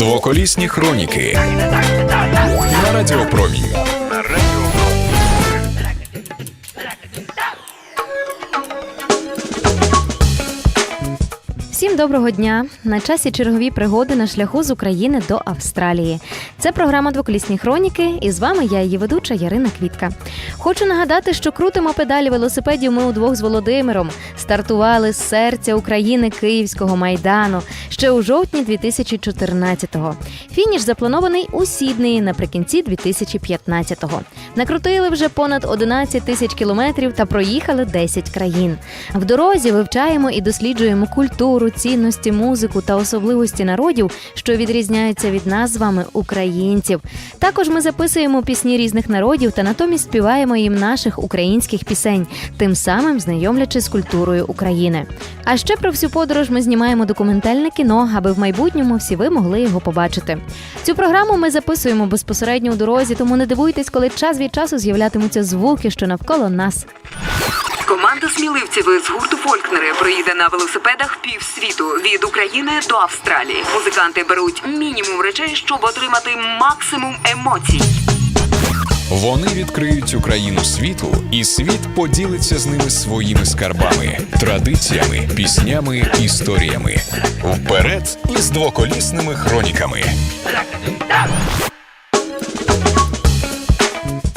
Двоколісні хроніки на Радіопромінь. Доброго дня! На часі чергові пригоди на шляху з України до Австралії. Це програма Двоколісні хроніки, і з вами я, її ведуча Ярина Квітка. Хочу нагадати, що крутимо педалі велосипедів ми удвох з Володимиром. Стартували з серця України Київського майдану ще у жовтні 2014-го. Фініш запланований у Сіднеї наприкінці 2015-го. Накрутили вже понад 11 тисяч кілометрів та проїхали 10 країн. В дорозі вивчаємо і досліджуємо культуру, цінності, музику та особливості народів, що відрізняються від нас з вами, українців. Також ми записуємо пісні різних народів та натомість співаємо їм наших українських пісень, тим самим знайомлячи з культурою України. А ще про всю подорож ми знімаємо документальне кіно, аби в майбутньому всі ви могли його побачити. Цю програму ми записуємо безпосередньо у дорозі, тому не дивуйтесь, коли час від часу з'являтимуться звуки, що навколо нас. Команда сміливців з гурту Фолькнери проїде на велосипедах півсвіту від України до Австралії. Музиканти беруть мінімум речей, щоб отримати максимум емоцій. Вони відкриють Україну світу, і світ поділиться з ними своїми скарбами, традиціями, піснями, історіями. Вперед із двоколісними хроніками.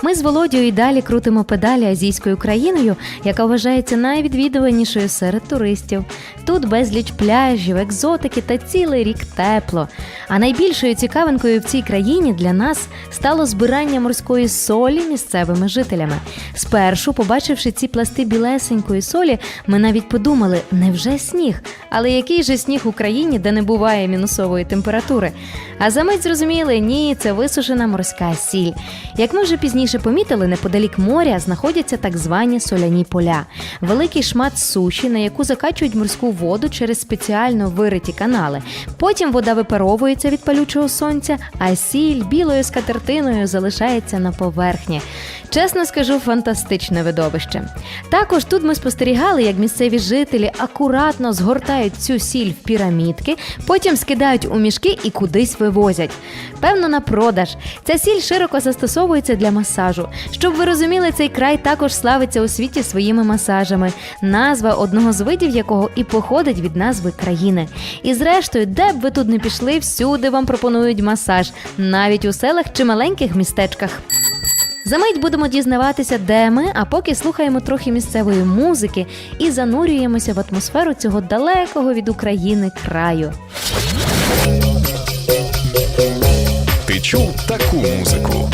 Ми з Володією і далі крутимо педалі азійською країною, яка вважається найвідвідуванішою серед туристів. Тут безліч пляжів, екзотики та цілий рік тепло. А найбільшою цікавинкою в цій країні для нас стало збирання морської солі місцевими жителями. Спершу, побачивши ці пласти білесенької солі, ми навіть подумали, невже сніг? Але який же сніг в Україні, де не буває мінусової температури? А за мить зрозуміли, ні, це висушена морська сіль. Як ми вже пізніше помітили, неподалік моря знаходяться так звані соляні поля, великий шмат суші, на яку закачують морську воду через спеціально вириті канали. Потім вода випаровується від палючого сонця, а сіль білою скатертиною залишається на поверхні. Чесно скажу, фантастичне видовище. Також тут ми спостерігали, як місцеві жителі акуратно згортають цю сіль в пірамідки, потім скидають у мішки і кудись вивозять. Певно, на продаж. Ця сіль широко застосовується для масажу. Щоб ви розуміли, цей край також славиться у світі своїми масажами, назва одного з видів якого і походить від назви країни. І зрештою, де б ви тут не пішли, всюди вам пропонують масаж, навіть у селах чи маленьких містечках. Замить будемо дізнаватися, де ми, а поки слухаємо трохи місцевої музики і занурюємося в атмосферу цього далекого від України краю. Ти чув таку музику?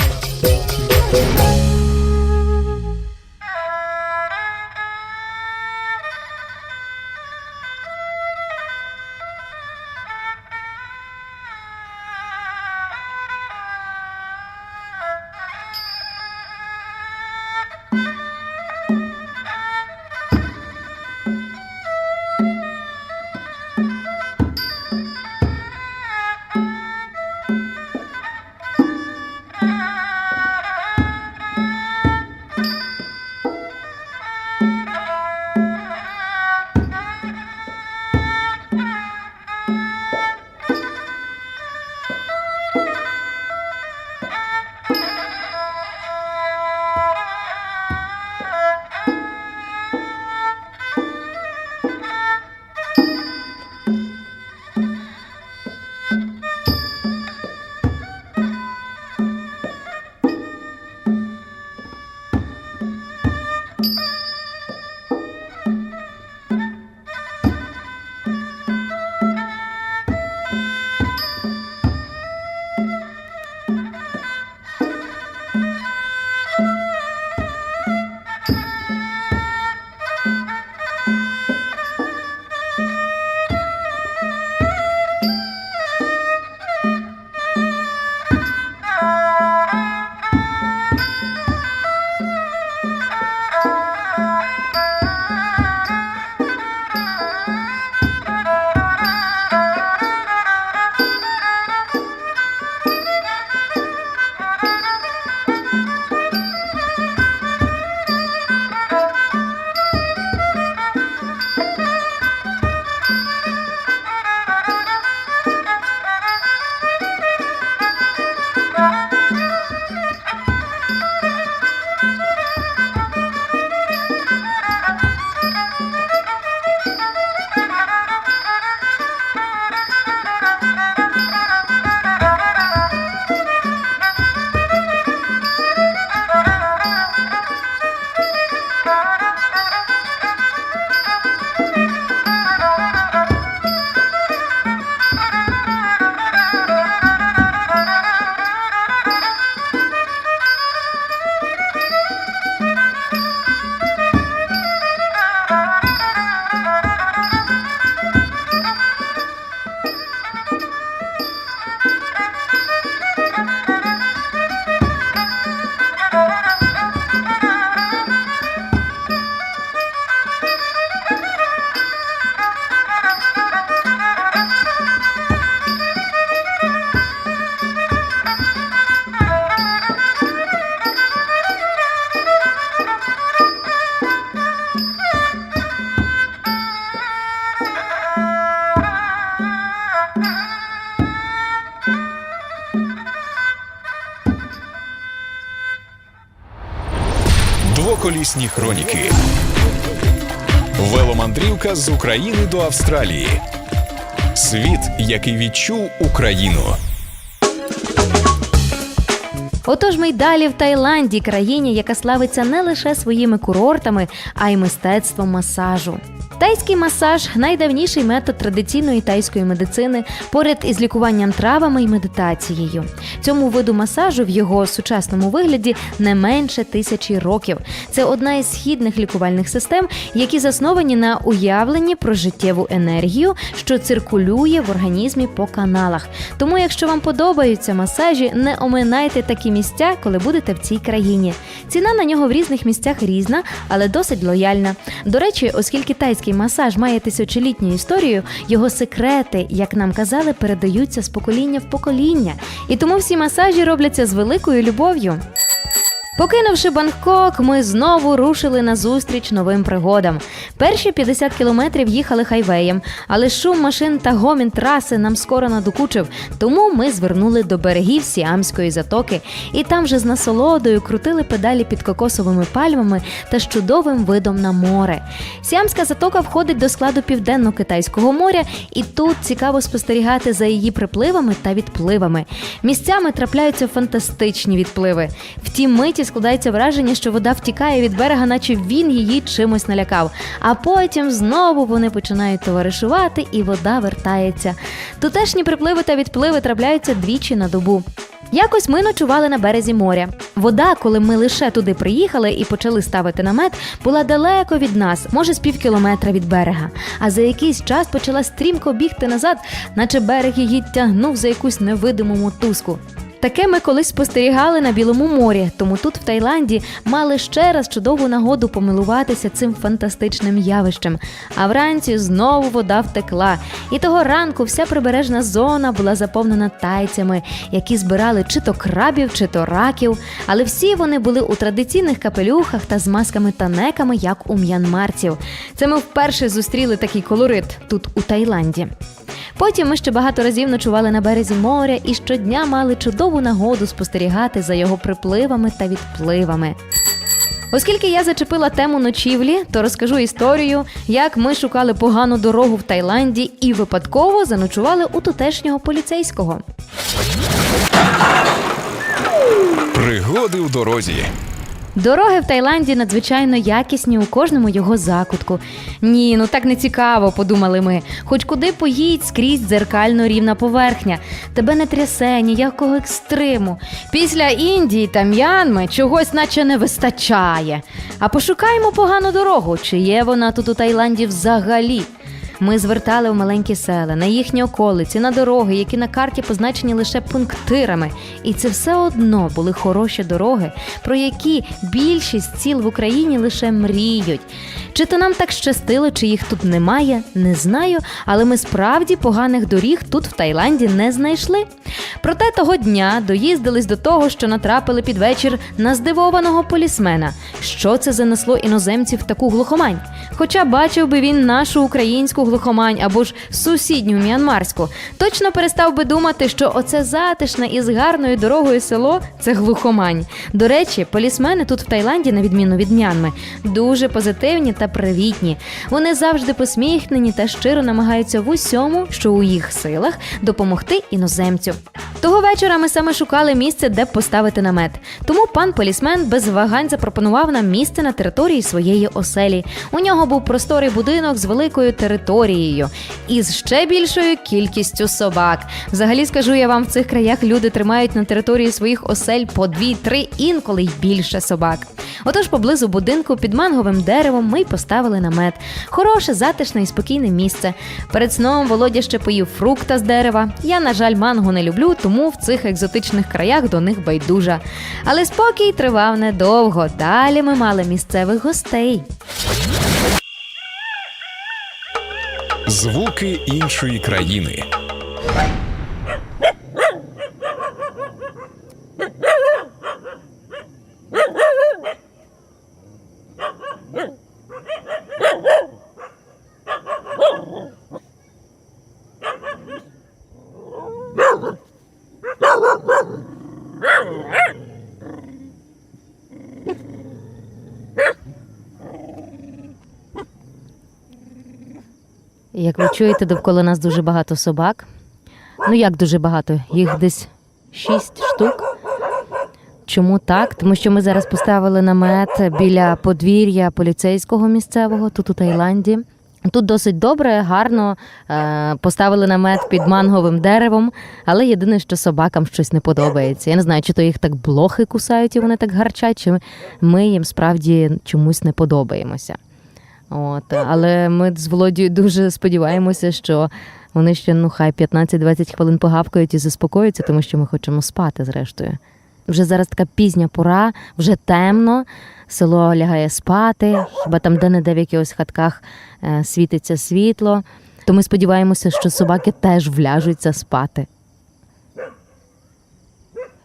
Заколісні хроніки. Веломандрівка з України до Австралії. Світ, який відчув Україну. Отож, ми й далі в Таїланді, країні, яка славиться не лише своїми курортами, а й мистецтвом масажу. Тайський масаж найдавніший метод традиційної тайської медицини поряд із лікуванням травами і медитацією. Цьому виду масажу в його сучасному вигляді не менше тисячі років. Це одна із східних лікувальних систем, які засновані на уявленні про життєву енергію, що циркулює в організмі по каналах. Тому, якщо вам подобаються масажі, не оминайте такі місця, коли будете в цій країні. Ціна на нього в різних місцях різна, але досить лояльна. До речі, оскільки тайський масаж має тисячолітню історію, його секрети, як нам казали, передаються з покоління в покоління. І тому всі масажі робляться з великою любов'ю. Покинувши Бангкок, ми знову рушили на зустріч новим пригодам. Перші 50 кілометрів їхали хайвеєм, але шум машин та гомін траси нам скоро надокучив, тому ми звернули до берегів Сіамської затоки і там же з насолодою крутили педалі під кокосовими пальмами та з чудовим видом на море. Сіамська затока входить до складу південно-китайського моря, і тут цікаво спостерігати за її припливами та відпливами. Місцями трапляються фантастичні відпливи. В ті миті складається враження, що вода втікає від берега, наче він її чимось налякав. А потім знову вони починають товаришувати, і вода вертається. Тутешні припливи та відпливи трапляються двічі на добу. Якось ми ночували на березі моря. Вода, коли ми лише туди приїхали і почали ставити намет, була далеко від нас, може з пів кілометра від берега. А за якийсь час почала стрімко бігти назад, наче берег її тягнув за якусь невидиму мотузку. Таке ми колись спостерігали на Білому морі, тому тут, в Таїланді, мали ще раз чудову нагоду помилуватися цим фантастичним явищем. А вранці знову вода втекла. І того ранку вся прибережна зона була заповнена тайцями, які збирали чи то крабів, чи то раків. Але всі вони були у традиційних капелюхах та з масками та неками, як у м'янмарців. Це ми вперше зустріли такий колорит тут, у Таїланді. Потім ми ще багато разів ночували на березі моря і щодня мали чудову нагоду спостерігати за його припливами та відпливами. Оскільки я зачепила тему ночівлі, то розкажу історію, як ми шукали погану дорогу в Таїланді і випадково заночували у тутешнього поліцейського. Пригоди у дорозі. Дороги в Таїланді надзвичайно якісні у кожному його закутку. Ні, ну так не цікаво, подумали ми. Хоч куди поїдь, скрізь дзеркально рівна поверхня. Тебе не трясе, ніякого екстриму. Після Індії та М'янми чогось наче не вистачає. А пошукаємо погану дорогу, чи є вона тут у Таїланді взагалі. Ми звертали в маленькі села, на їхні околиці, на дороги, які на карті позначені лише пунктирами. І це все одно були хороші дороги, про які більшість сіл в Україні лише мріють. Чи то нам так щастило, чи їх тут немає, не знаю, але ми справді поганих доріг тут в Таїланді не знайшли. Проте того дня доїздились до того, що натрапили під вечір на здивованого полісмена. Що це занесло іноземців в таку глухомань? Хоча бачив би він нашу українську глухомань або ж сусідню м'янмарську, точно перестав би думати, що оце затишне і з гарною дорогою село це глухомань. До речі, полісмени тут в Таїланді, на відміну від м'янми, дуже позитивні та привітні. Вони завжди посміхнені та щиро намагаються в усьому, що у їх силах, допомогти іноземцю. Того вечора ми саме шукали місце, де б поставити намет. Тому пан полісмен без вагань запропонував нам місце на території своєї оселі. У нього був просторий будинок з великою територією і з ще більшою кількістю собак. Взагалі скажу я вам, в цих краях люди тримають на території своїх осель по дві-три, інколи й більше собак. Отож, поблизу будинку під манговим деревом ми й поставили намет. Хороше, затишне і спокійне місце. Перед сном Володя ще поїв фрукта з дерева. Я, на жаль, манго не люблю, тому в цих екзотичних краях до них байдужа. Але спокій тривав недовго. Далі ми мали місцевих гостей. Звуки іншої країни. Як ви чуєте, довкола нас дуже багато собак. Ну як дуже багато? Їх десь шість штук. Чому так? Тому що ми зараз поставили намет біля подвір'я поліцейського місцевого тут у Таїланді. Тут досить добре, гарно е, поставили намет під манговим деревом, але єдине, що собакам щось не подобається. Я не знаю, чи то їх так блохи кусають і вони так гарчать, чи ми їм справді чомусь не подобаємося. От, але ми з Володією дуже сподіваємося, що вони ще ну хай 15-20 хвилин погавкають і заспокоюються, тому що ми хочемо спати зрештою. Вже зараз така пізня пора, вже темно, село лягає спати, хіба там де-не-де в якихось хатках е, світиться світло. То ми сподіваємося, що собаки теж вляжуться спати.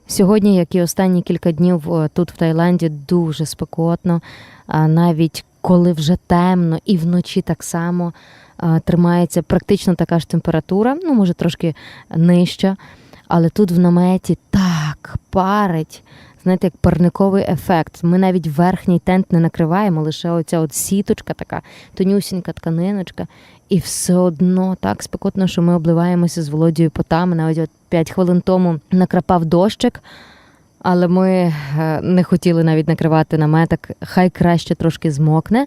Сьогодні, як і останні кілька днів тут в Таїланді, дуже спекотно, навіть коли вже темно і вночі так само тримається практично така ж температура, ну може трошки нижча, але тут в наметі так парить. Знаєте, як парниковий ефект. Ми навіть верхній тент не накриваємо, лише оця от сіточка, така тонюсінька тканиночка, і все одно так спекотно, що ми обливаємося з Володією потами. Навіть от 5 хвилин тому накрапав дощик, але ми е, не хотіли навіть накривати наметок. Хай краще трошки змокне.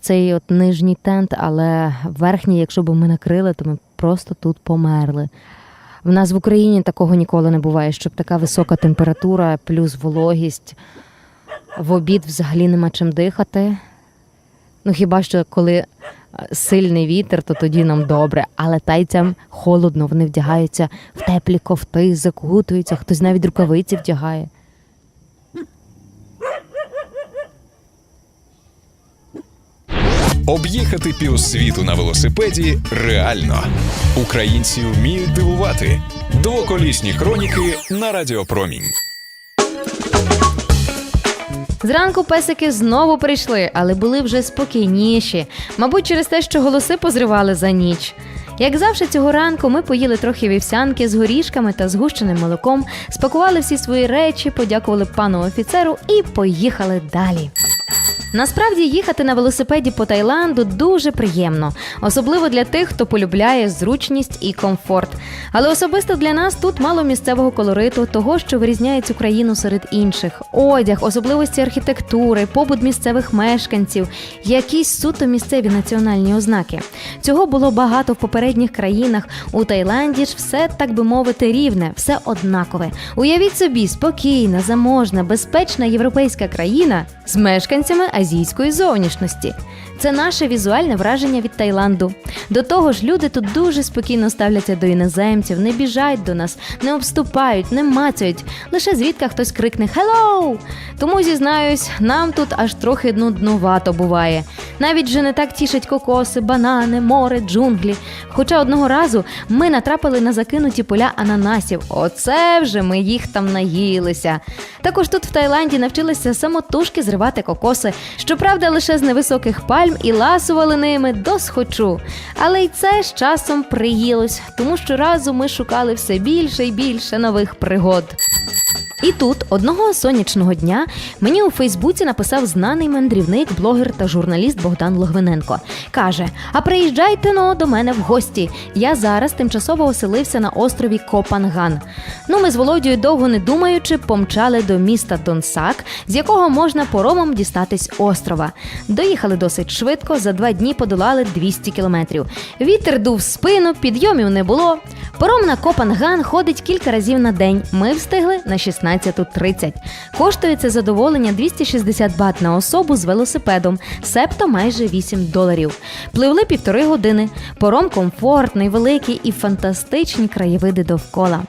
Цей от нижній тент, але верхній, якщо б ми накрили, то ми просто тут померли. В нас в Україні такого ніколи не буває, щоб така висока температура плюс вологість. В обід взагалі нема чим дихати. Ну хіба що коли сильний вітер, то тоді нам добре, але тайцям холодно, вони вдягаються в теплі ковти, закутуються, хтось навіть рукавиці вдягає. Об'їхати півсвіту на велосипеді реально. Українці вміють дивувати. Двоколісні хроніки на Радіопромінь. Зранку песики знову прийшли, але були вже спокійніші, мабуть, через те, що голоси позривали за ніч. Як завжди цього ранку ми поїли трохи вівсянки з горішками та згущеним молоком, спакували всі свої речі, подякували пану офіцеру і поїхали далі. Насправді їхати на велосипеді по Таїланду дуже приємно, особливо для тих, хто полюбляє зручність і комфорт. Але особисто для нас тут мало місцевого колориту, того, що вирізняє цю країну серед інших: одяг, особливості архітектури, побут місцевих мешканців, якісь суто місцеві національні ознаки. Цього було багато в попередніх країнах. У Таїланді ж все так би мовити рівне, все однакове. Уявіть собі, спокійна, заможна, безпечна європейська країна з мешканцями азійської зовнішності. Це наше візуальне враження від Таїланду. До того ж, люди тут дуже спокійно ставляться до іноземців, не біжать до нас, не обступають, не мацають. Лише звідка хтось крикне «Hello!». Тому зізнаюсь, нам тут аж трохи нуднувато буває. Навіть вже не так тішать кокоси, банани, море, джунглі. Хоча одного разу ми натрапили на закинуті поля ананасів. Оце вже ми їх там наїлися. Також тут в Таїланді навчилися самотужки зривати кокоси, щоправда, лише з невисоких пальм і ласували ними до схочу. Але й це з часом приїлось, тому що разу ми шукали все більше і більше нових пригод. І тут одного сонячного дня мені у Фейсбуці написав знаний мандрівник, блогер та журналіст Богдан Логвиненко. Каже: А приїжджайте но до мене в гості. Я зараз тимчасово оселився на острові Копанган. Ну, ми з Володією довго не думаючи, помчали до міста Донсак, з якого можна поромом дістатись острова. Доїхали досить швидко, за два дні подолали 200 кілометрів. Вітер дув в спину, підйомів не було. Паром на Копанган ходить кілька разів на день. Ми встигли на 16.30. Коштує це задоволення 260 бат на особу з велосипедом, себто майже 8 доларів. Пливли півтори години. Пором комфортний, великий і фантастичні краєвиди довкола.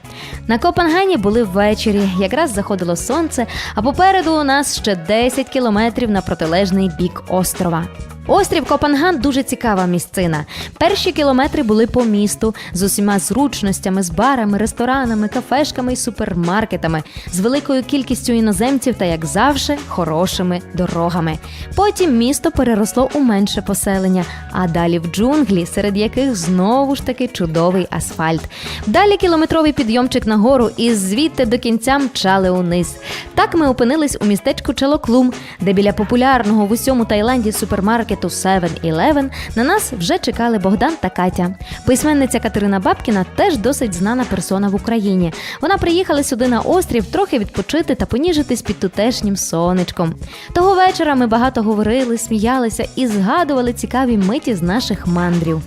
На Копангані були ввечері, якраз заходило сонце, а попереду у нас ще 10 кілометрів на протилежний бік острова. Острів Копанган дуже цікава місцина. Перші кілометри були по місту з усіма зручностями, з барами, ресторанами, кафешками і супермаркетами, з великою кількістю іноземців та, як завжди, хорошими дорогами. Потім місто переросло у менше поселення, а далі в джунглі, серед яких знову ж таки чудовий асфальт. Далі кілометровий підйомчик нагору і звідти до кінця мчали униз. Так ми опинились у містечку Челоклум, де біля популярного в усьому Таїланді супермаркету супермаркету 7-Eleven на нас вже чекали Богдан та Катя. Письменниця Катерина Бабкіна теж досить знана персона в Україні. Вона приїхала сюди на острів трохи відпочити та поніжитись під тутешнім сонечком. Того вечора ми багато говорили, сміялися і згадували цікаві миті з наших мандрів.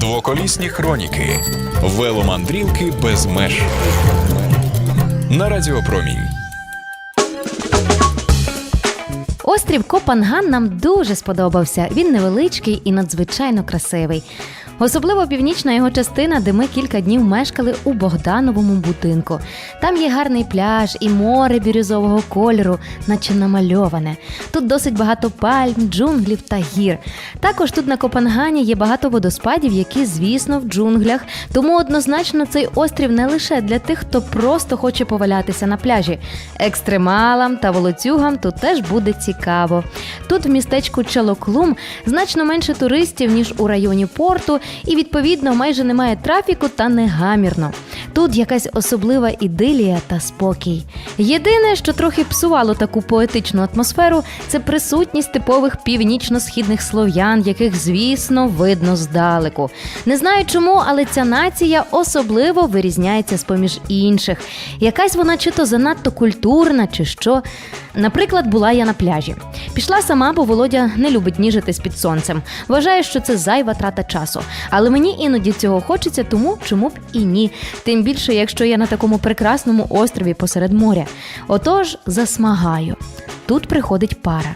Двоколісні хроніки. Веломандрівки без меж. На Радіопромінь. Острів Копанган нам дуже сподобався. Він невеличкий і надзвичайно красивий. Особливо північна його частина, де ми кілька днів мешкали у Богдановому будинку. Там є гарний пляж і море бірюзового кольору, наче намальоване. Тут досить багато пальм, джунглів та гір. Також тут на Копангані є багато водоспадів, які, звісно, в джунглях. Тому однозначно цей острів не лише для тих, хто просто хоче повалятися на пляжі. Екстремалам та волоцюгам тут теж буде цікаво. Тут в містечку Чалоклум значно менше туристів, ніж у районі порту, і відповідно майже немає трафіку та негамірно. Тут якась особлива ідилія та спокій. Єдине, що трохи псувало таку поетичну атмосферу, це присутність типових північно-східних слов'ян, яких, звісно, видно здалеку. Не знаю чому, але ця нація особливо вирізняється з поміж інших. Якась вона чи то занадто культурна, чи що. Наприклад, була я на пляжі. Пішла сама, бо Володя не любить ніжитись під сонцем. Вважає, що це зайва трата часу. Але мені іноді цього хочеться, тому чому б і ні. Тим більше, якщо я на такому прекрасному острові посеред моря. Отож, засмагаю. Тут приходить пара.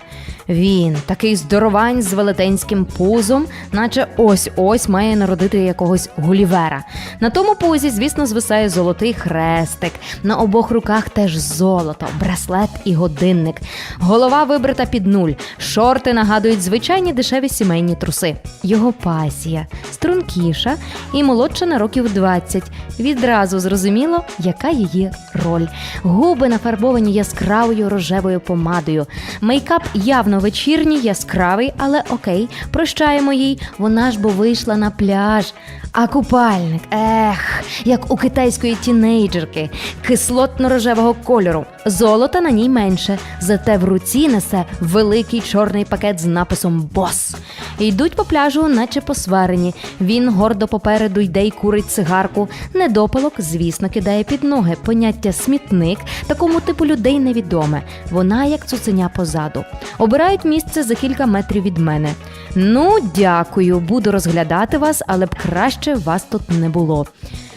Він такий здоровань з велетенським пузом, наче ось-ось має народити якогось гулівера. На тому пузі, звісно, звисає золотий хрестик. На обох руках теж золото, браслет і годинник. Голова вибрита під нуль. Шорти нагадують звичайні дешеві сімейні труси. Його пасія стрункіша і молодша на років 20. Відразу зрозуміло, яка її роль. Губи нафарбовані яскравою рожевою помадою. Мейкап явно вечірній, яскравий, але окей, прощаємо їй. Вона ж бо вийшла на пляж. А купальник, ех, як у китайської тінейджерки, кислотно-рожевого кольору. Золота на ній менше, зате в руці несе великий чорний пакет з написом Бос. Йдуть по пляжу, наче посварені. Він гордо попереду йде й курить цигарку. Недопалок, звісно, кидає під ноги. Поняття смітник такому типу людей невідоме. Вона як цуценя позаду. Обирають місце за кілька метрів від мене. Ну, дякую, буду розглядати вас, але б краще вас тут не було.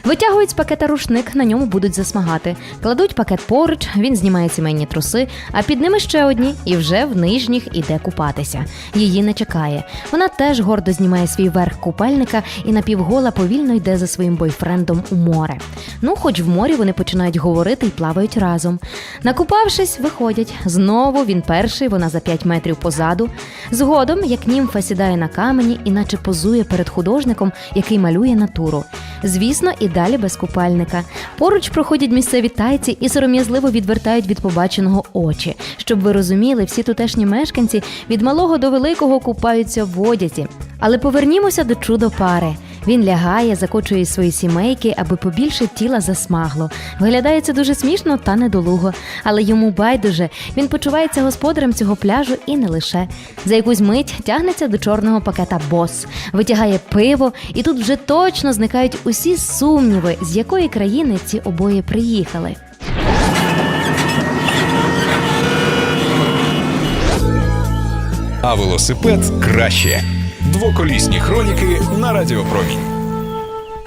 Витягують з пакета рушник, на ньому будуть засмагати. Кладуть пакет поруч, він знімає сімейні труси, а під ними ще одні, і вже в нижніх іде купатися. Її не чекає. Вона теж гордо знімає свій верх купальника і напівгола повільно йде за своїм бойфрендом у море. Ну, хоч в морі вони починають говорити і плавають разом. Накупавшись, виходять. Знову він перший, вона за 5 метрів позаду. Згодом, як німфа сідає на камені, іначе позує перед художником, який малює натуру. Звісно, і далі без купальника. Поруч проходять місцеві тайці і сором'язливо відвертають від побаченого очі. Щоб ви розуміли, всі тутешні мешканці від малого до великого купаються в одязі. Але повернімося до чудо пари. Він лягає, закочує свої сімейки, аби побільше тіла засмагло. Виглядає це дуже смішно та недолуго, але йому байдуже. Він почувається господарем цього пляжу і не лише. За якусь мить тягнеться до чорного пакета бос, витягає пиво, і тут вже точно зникають усі сумніви, з якої країни ці обоє приїхали. А велосипед краще. Двоколісні хроніки на Радіопромінь.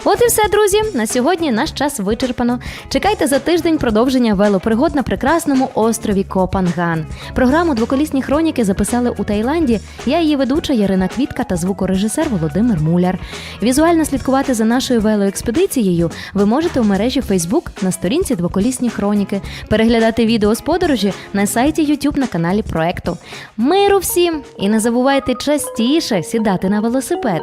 От і все, друзі. На сьогодні наш час вичерпано. Чекайте за тиждень продовження велопригод на прекрасному острові Копанган. Програму Двоколісні хроніки записали у Таїланді. Я її ведуча Ярина Квітка та звукорежисер Володимир Муляр. Візуально слідкувати за нашою велоекспедицією ви можете у мережі Facebook на сторінці Двоколісні хроніки, переглядати відео з подорожі на сайті YouTube на каналі проекту. Миру всім! І не забувайте частіше сідати на велосипед.